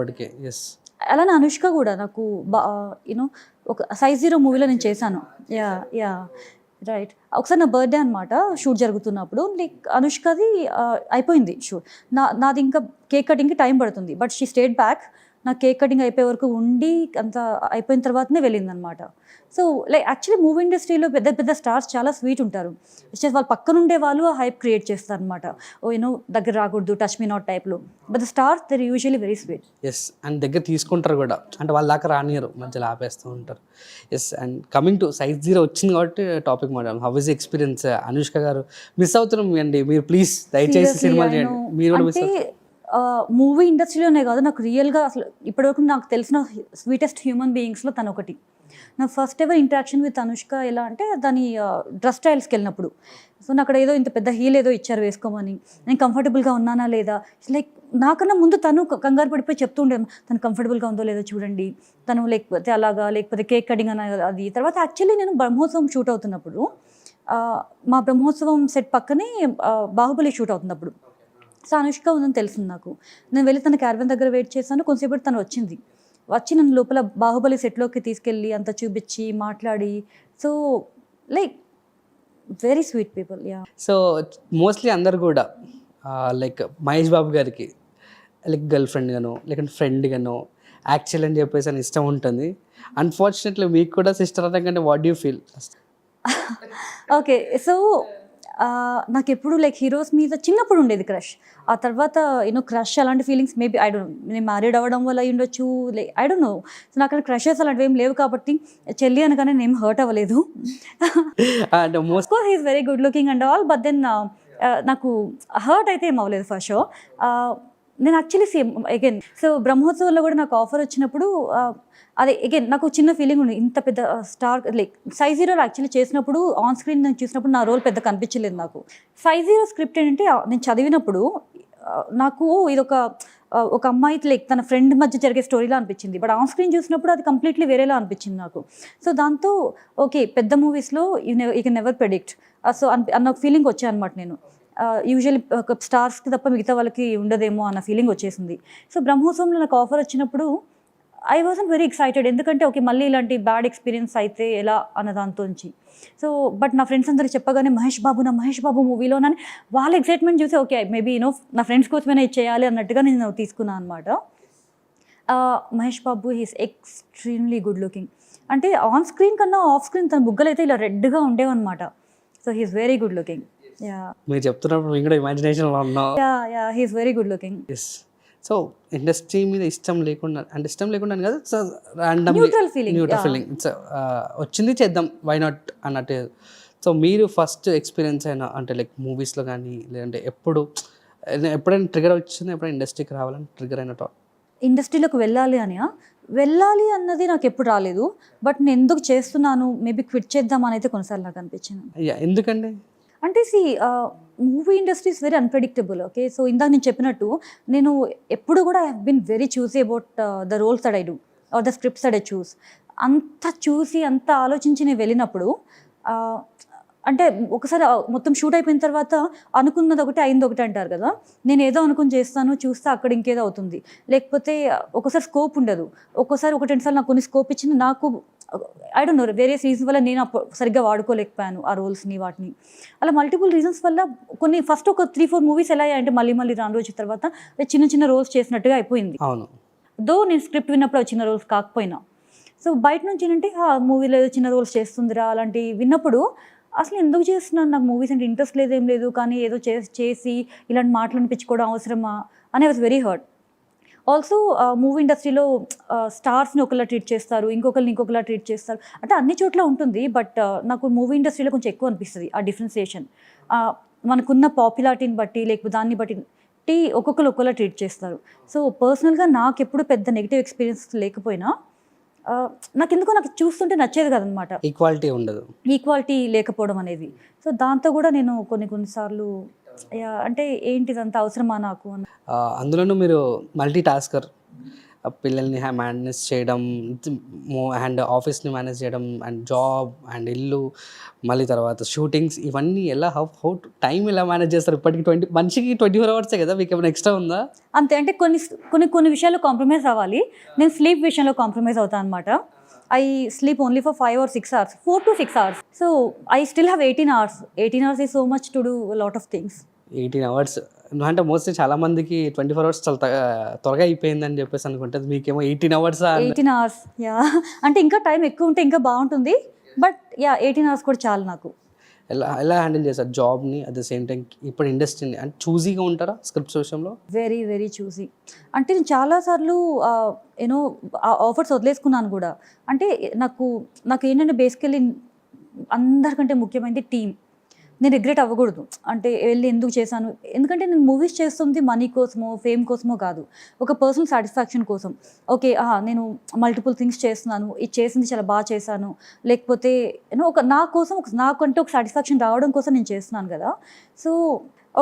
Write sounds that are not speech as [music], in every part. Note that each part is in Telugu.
అప్పటికే. ఎస్ అలానే అనుష్క కూడా నాకు బా యూనో ఒక సైజ్ జీరో మూవీలో నేను చేశాను. యా యా రైట్ ఒకసారి నా బర్త్డే అనమాట షూట్ జరుగుతున్నప్పుడు లైక్ అనుష్కది అయిపోయింది షూట్ నా నాది ఇంకా కేక్ కటింగ్కి టైం పడుతుంది. బట్ షీ స్టేట్ బ్యాక్ నా కేక్ కటింగ్ అయిపోయే వరకు ఉండి అంత అయిపోయిన తర్వాతనే వెళ్ళింది అనమాట సో లైక్ యాక్చువల్లీ మూవీ ఇండస్ట్రీలో పెద్ద పెద్ద స్టార్స్ చాలా స్వీట్ ఉంటారు. ఇట్స్ వాళ్ళ పక్కన ఉండే వాళ్ళు ఆ హైప్ క్రియేట్ చేస్తారు అనమాట ఓ యూనో దగ్గర రాకూడదు టచ్ మీ నాట్ టైప్లో but the stars they're usually very sweet yes and దగ్గర తీసుకుంటారు కూడా. అంటే వాళ్ళ దాకా రానియరు మధ్యలో ఆపేస్తూ ఉంటారు. Yes and coming to size zero వచ్చింది కాబట్టి టాపిక్ మాట్లాడాలి హౌ ఇస్ ఎక్స్పీరియన్స్ అనుష్క గారు మిస్ అవుతున్నాం అండి. మీరు ప్లీజ్ దయచేసి I చేయండి. మీరు కూడా మిస్ మూవీ ఇండస్ట్రీలోనే కాదు నాకు రియల్గా అసలు ఇప్పటివరకు నాకు తెలిసిన స్వీటెస్ట్ హ్యూమన్ బీయింగ్స్లో తను ఒకటి నా first ever interaction with Anushka ఎలా అంటే దాని డ్రెస్ స్టైల్స్కి వెళ్ళినప్పుడు. సో నాకు అక్కడ ఏదో ఇంత పెద్ద హీల్ ఏదో ఇచ్చారు వేసుకోమని. నేను కంఫర్టబుల్గా ఉన్నానా లేదా? లైక్ నాకన్నా ముందు తను కంగారు పడిపోయి చెప్తూ ఉండే తను కంఫర్టబుల్గా ఉందో లేదో చూడండి. తను లేకపోతే అలాగా లేకపోతే కేక్ కటింగ్ అని అది. తర్వాత యాక్చువల్లీ నేను బ్రహ్మోత్సవం షూట్ అవుతున్నప్పుడు మా బ్రహ్మోత్సవం సెట్ పక్కనే బాహుబలి షూట్ అవుతున్నప్పుడు. సో అనుష్క ఉందని తెలిసింది నాకు. నేను వెళ్ళి తన క్యారవన్ దగ్గర వెయిట్ చేశాను. కొంతసేపటి తను వచ్చింది. వచ్చి నన్ను లోపల బాహుబలి సెట్లోకి తీసుకెళ్ళి అంత చూపించి మాట్లాడి. So like very sweet people yeah so mostly అందరు కూడా లైక్ మహేష్ బాబు గారికి లైక్ గర్ల్ ఫ్రెండ్ గానో లేకుంటే ఫ్రెండ్ గానో యాక్చువల్ అని చెప్పేసి అని ఇష్టం ఉంటుంది. అన్ఫార్చునేట్లీ మీకు కూడా sister అనకంటే what you feel okay so నాకు ఎప్పుడు లైక్ హీరోస్ మీద చిన్నప్పుడు ఉండేది క్రష్ ఆ తర్వాత యూనో క్రష్ అలాంటి ఫీలింగ్స్ మేబీ ఐ డోంట్ నేను మ్యారీడ్ అవ్వడం వల్ల ఉండొచ్చు like I don't know so నాకు అక్కడ క్రషెస్ అలాంటివి ఏం లేవు కాబట్టి చెల్లి అనగానే నేను హర్ట్ అవ్వలేదు. Is very good looking and all but then నాకు హర్ట్ అయితే ఏం అవ్వలేదు ఫస్ట్ షో నేను యాక్చువల్లీ సేమ్ అగైన్ సో బ్రహ్మోత్సవంలో కూడా నాకు ఆఫర్ వచ్చినప్పుడు uh, అదే అగైన్ నాకు చిన్న ఫీలింగ్ ఉంది. ఇంత పెద్ద star like size zero actually చేసినప్పుడు ఆన్ స్క్రీన్ నేను చూసినప్పుడు నా రోల్ పెద్ద కనిపించలేదు నాకు. సైజ్ జీరో స్క్రిప్ట్ ఏంటంటే నేను చదివినప్పుడు uh, నాకు ఇది uh, ఒక ఒక అమ్మాయి లైక్ తన ఫ్రెండ్ మధ్య జరిగే స్టోరీలా అనిపించింది. బట్ ఆన్ స్క్రీన్ చూసినప్పుడు అది కంప్లీట్లీ వేరేలా అనిపించింది నాకు. సో దాంతో ఓకే పెద్ద మూవీస్లో you you can never predict so అన్న ఒక ఫీలింగ్ వచ్చాయి అనమాట నేను. యూజువల్లీ ఒక స్టార్స్కి తప్ప మిగతా వాళ్ళకి ఉండదేమో అన్న ఫీలింగ్ వచ్చేసింది. సో బ్రహ్మోత్సవంలో నాకు ఆఫర్ వచ్చినప్పుడు ఐ వాజ్ వెరీ ఎక్సైటెడ్ ఎందుకంటే ఓకే మళ్ళీ ఇలాంటి బ్యాడ్ ఎక్స్పీరియన్స్ అయితే ఎలా అన్న దాంతోంచి. సో బట్ నా ఫ్రెండ్స్ అందరికి చెప్పగానే మహేష్ బాబు నా మహేష్ బాబు మూవీలోనని వాళ్ళ ఎక్సైట్మెంట్ చూసి ఓకే మేబీ యూనో నా ఫ్రెండ్స్ కోసమైనా ఇది చేయాలి అన్నట్టుగా నేను తీసుకున్నాను అనమాట Mahesh Babu he's extremely good looking అంటే ఆన్ స్క్రీన్ కన్నా ఆఫ్ స్క్రీన్ తన బుగ్గలు అయితే ఇలా రెడ్గా ఉండేవన్నమాట. So he is very good looking మీరు చెప్తున్నప్పుడు మేము కూడా ఇమాజినేషన్లో ఉన్నాం. Yeah yeah he's very good looking yes so industry మీద ఇష్టం లేకుండా అంటే ఇష్టం లేకుండా కాదు random Neutral feeling, neutral. Feeling it's వచ్చింది చేద్దాం వై నాట్ అన్నట్టు. సో మీరు ఫస్ట్ ఎక్స్పీరియన్స్ అయినా అంటే లైక్ మూవీస్లో కానీ లేదంటే ఎప్పుడు ఎప్పుడైనా ట్రిగర్ వచ్చింది ఎప్పుడైనా ఇండస్ట్రీకి రావాలని ట్రిగర్ అయిన టాప్ ఇండస్ట్రీలోకి వెళ్ళాలి అని వెళ్ళాలి అన్నది నాకు ఎప్పుడు రాలేదు బట్ నేను ఎందుకు చేస్తున్నాను మేబీ క్విట్ చేద్దాం అని అయితే కొన్నిసార్లు నాకు అనిపించింది. ఎందుకండి? అంటే see movie industry is very unpredictable okay so ఇందాక నేను చెప్పినట్టు నేను ఎప్పుడు కూడా I have been very choosy about the roles that I do or the scripts that I choose అంత చూసి అంత ఆలోచించి నేను వెళ్ళినప్పుడు అంటే ఒకసారి మొత్తం షూట్ అయిపోయిన తర్వాత అనుకున్నది ఒకటి అయింది ఒకటి అంటారు కదా. నేను ఏదో అనుకుని చేస్తాను చూస్తే అక్కడ ఇంకేదో అవుతుంది. లేకపోతే ఒక్కోసారి స్కోప్ ఉండదు. ఒక్కోసారి ఒకటి రెండుసార్లు నాకు కొన్ని స్కోప్ ఇచ్చింది నాకు I don't know various reasons వల్ల నేను సరిగ్గా వాడుకోలేకపోయాను ఆ రోల్స్ని వాటిని. అలా మల్టిపుల్ రీజన్స్ వల్ల కొన్ని ఫస్ట్ ఒక త్రీ ఫోర్ మూవీస్ ఎలా అయ్యాయంటే మళ్ళీ మళ్ళీ రాను రోజు తర్వాత చిన్న చిన్న రోల్స్ చేసినట్టుగా అయిపోయింది. అవును. దో నేను స్క్రిప్ట్ విన్నప్పుడు చిన్న రోల్స్ కాకపోయినా. సో బయట నుంచి ఏంటంటే ఆ మూవీలో ఏదో చిన్న రోల్స్ చేస్తుందిరా అలాంటి విన్నప్పుడు అసలు ఎందుకు చేస్తున్నాను? నాకు మూవీస్ అంటే ఇంట్రెస్ట్ లేదేం లేదు. కానీ ఏదో చేసి చేసి ఇలాంటి మాటలు అనిపించుకోవడం అవసరమా? అని was very hurt also movie ఇండస్ట్రీలో స్టార్స్ని ఒకలా ట్రీట్ చేస్తారు ఇంకొకరిని ఇంకొకలా ట్రీట్ చేస్తారు. అంటే అన్ని చోట్ల ఉంటుంది బట్ నాకు మూవీ ఇండస్ట్రీలో కొంచెం ఎక్కువ అనిపిస్తుంది ఆ డిఫరెన్సియేషన్ మనకున్న పాపులారిటీని బట్టి లేకపోతే దాన్ని బట్టి టీ ఒక్కొక్కరు ఒక్కొక్కలా ట్రీట్ చేస్తారు. సో పర్సనల్గా నాకు ఎప్పుడు పెద్ద నెగిటివ్ ఎక్స్పీరియన్స్ లేకపోయినా నాకు ఎందుకో నాకు చూస్తుంటే నచ్చేది కదనమాట ఈక్వాలిటీ ఉండదు. ఈక్వాలిటీ లేకపోవడం అనేది. సో దాంతో కూడా నేను కొన్ని కొన్నిసార్లు అంటే ఏంటి ఇదంతా అవసరమా నాకు అందులోనూ మీరు మల్టీ టాస్కర్ పిల్లల్ని మేనేజ్ చేయడం అండ్ ఆఫీస్ని మేనేజ్ చేయడం అండ్ జాబ్ అండ్ ఇల్లు మళ్ళీ తర్వాత షూటింగ్స్ ఇవన్నీ ఎలా హౌ హౌ టైం ఎలా మేనేజ్ చేస్తారు? ఇప్పటికి ట్వంటీ మనిషికి ట్వంటీ ఫోర్ అవర్సే కదా? మీకు ఏమైనా ఎక్స్ట్రా ఉందా? అంతే అంటే కొన్ని కొన్ని కొన్ని విషయాల్లో కాంప్రమైజ్ అవ్వాలి. నేను స్లీప్ విషయంలో కాంప్రమైజ్ అవుతాను అనమాట I sleep only for five or six hours four to six hours. So I still have eighteen hours. Eighteen hours ఈ so much to do lot of things. Eighteen hours. అంటే మోస్ట్లీ చాలా మందికి ట్వంటీ ఫోర్ అవర్స్ చాలా త్వరగా అయిపోయిందని చెప్పేసి అనుకుంటుంది. మీకేమో eighteen hours eighteen hours yeah. అంటే ఇంకా టైం ఎక్కువ ఉంటే ఇంకా బాగుంటుంది. బట్ యా ఎయిటీన్ అవర్స్ కూడా చాలు నాకు. ఎలా ఎలా హ్యాండిల్ చేస్తారు? జాబ్ని అట్ ద సేమ్ టైం ఇప్పుడు ఇండస్ట్రీని అంటే చూజీగా ఉంటారా స్క్రిప్ట్స్ విషయంలో? వెరీ వెరీ చూసి. అంటే నేను చాలాసార్లు యూనో ఆఫర్స్ వదిలేసుకున్నాను కూడా. అంటే నాకు నాకు ఏంటంటే బేసికలీ అందరికంటే ముఖ్యమైనది టీం నేను రిగ్రెట్ అవ్వకూడదు. అంటే వెళ్ళి ఎందుకు చేశాను? ఎందుకంటే నేను మూవీస్ చేస్తుంది మనీ కోసమో ఫేమ్ కోసమో కాదు. ఒక పర్సనల్ సాటిస్ఫాక్షన్ కోసం. ఓకే నేను మల్టిపుల్ థింగ్స్ చేస్తున్నాను. ఇది చేసింది చాలా బాగా చేశాను. లేకపోతే యూనో ఒక నా కోసం ఒక నాకంటే ఒక సాటిస్ఫాక్షన్ రావడం కోసం నేను చేస్తున్నాను కదా. సో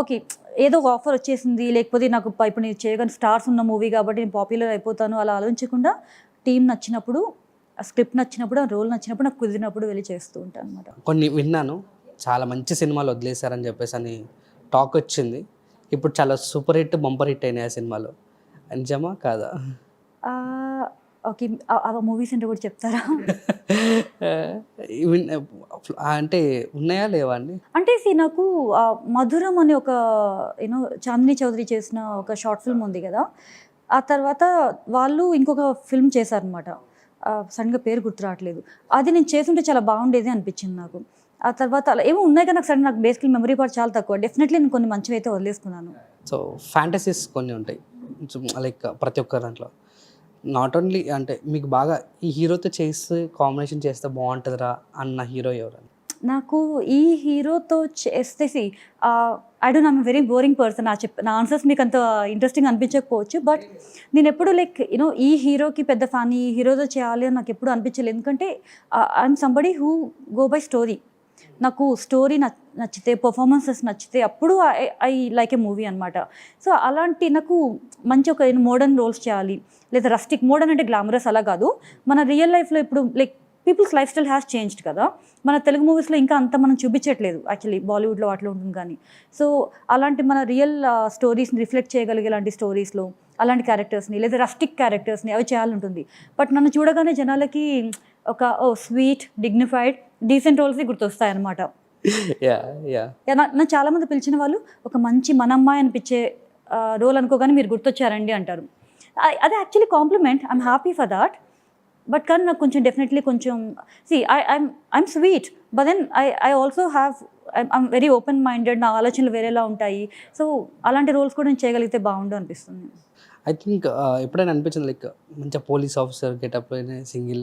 ఓకే ఏదో ఒక ఆఫర్ వచ్చేసింది. లేకపోతే నాకు ఇప్పుడు నేను చేయగానే స్టార్స్ ఉన్న మూవీ కాబట్టి నేను పాపులర్ అయిపోతాను. అలా ఆలోచించకుండా టీం నచ్చినప్పుడు ఆ స్క్రిప్ట్ నచ్చినప్పుడు ఆ రోల్ నచ్చినప్పుడు నాకు కుదిరినప్పుడు వెళ్ళి చేస్తూ ఉంటాను అనమాట కొన్ని విన్నాను. చాలా మంచి సినిమాలు వదిలేశారని చెప్పేసి అని టాక్ వచ్చింది. ఇప్పుడు చాలా సూపర్ హిట్ బంపర్ హిట్ అయినాయి ఆ సినిమాలో. నిజమా కాదా? ఓకే. ఆ మూవీస్ అంటే కూడా చెప్తారా? [laughs] అంటే ఉన్నాయా లేవా అండి? అంటే నాకు మధురం అనే ఒక యూనో చాందిని చౌదరి చేసిన ఒక షార్ట్ ఫిల్మ్ ఉంది కదా. ఆ తర్వాత వాళ్ళు ఇంకొక ఫిల్మ్ చేశారనమాట సడన్గా పేరు గుర్తు రావట్లేదు. అది నేను చేస్తుంటే చాలా బాగుండేది అనిపించింది నాకు. ఆ తర్వాత అలా ఏమో ఉన్నాయి కదా నాకు సడన్ నాకు బేసికల్ మెమరీ పార్ట్ చాలా తక్కువ. డెఫినెట్లీ నేను కొన్ని మంచివి అయితే వదిలేసుకున్నాను. సో ఫ్యాంటసీస్ కొన్ని ఉంటాయి. లైక్ ప్రతి ఒక్క దాంట్లో. నాట్ ఓన్లీ అంటే మీకు బాగా ఈ హీరోతో చేస్తే కాంబినేషన్ చేస్తే బాగుంటుందిరా అన్న హీరో ఎవరు? నాకు ఈ హీరోతో చేస్తే I don't I'm very boring person నా చెప్ నా ఆన్సర్స్ మీకు అంత ఇంట్రెస్టింగ్ అనిపించకపోవచ్చు. బట్ నేను ఎప్పుడు లైక్ యూనో ఈ హీరోకి పెద్ద ఫ్యాన్ ఈ హీరోతో చేయాలి అని నాకు ఎప్పుడు అనిపించలేదు. ఎందుకంటే I'm somebody who go by story నాకు స్టోరీ నచ్చితే పర్ఫార్మెన్సెస్ నచ్చితే అప్పుడు ఐ లైక్ ఏ మూవీ అనమాట సో అలాంటి నాకు మంచి ఒక మోడర్న్ రోల్స్ చేయాలి. లేదా రస్టిక్ మోడర్న్ అంటే గ్లామరస్ అలా కాదు. మన రియల్ లైఫ్లో ఇప్పుడు like people's life style has changed కదా. మన తెలుగు మూవీస్లో ఇంకా అంత మనం చూపించట్లేదు యాక్చువల్లీ బాలీవుడ్లో వాటిలో ఉంటుంది కానీ. సో అలాంటి మన రియల్ స్టోరీస్ని రిఫ్లెక్ట్ చేయగలిగే అలాంటి స్టోరీస్లో అలాంటి క్యారెక్టర్స్ని లేదా రస్టిక్ క్యారెక్టర్స్ని అవి చేయాలంటుంది బట్ నన్ను చూడగానే జనాలకి ఒక ఓ స్వీట్ డిగ్నిఫైడ్ డీసెంట్ రోల్స్ గుర్తొస్తాయి అనమాట యా యా నన్ను చాలామంది పిలిచిన వాళ్ళు ఒక మంచి మనమ్మాయి అనిపించే రోల్ అనుకోగానే మీరు గుర్తొచ్చారండి అంటారు. అది actually compliment I'm happy for that but కానీ నాకు కొంచెం డెఫినెట్లీ కొంచెం see I I'm I'm sweet but then I I also have I'm very open minded నా ఆలోచనలు వేరేలా ఉంటాయి. సో అలాంటి రోల్స్ కూడా నేను చేయగలిగితే బాగుండు అనిపిస్తుంది. ఐ థింక్ ఎప్పుడైనా అనిపించింది లైక్ మంచిగా పోలీస్ ఆఫీసర్ గెటప్ సింగిల్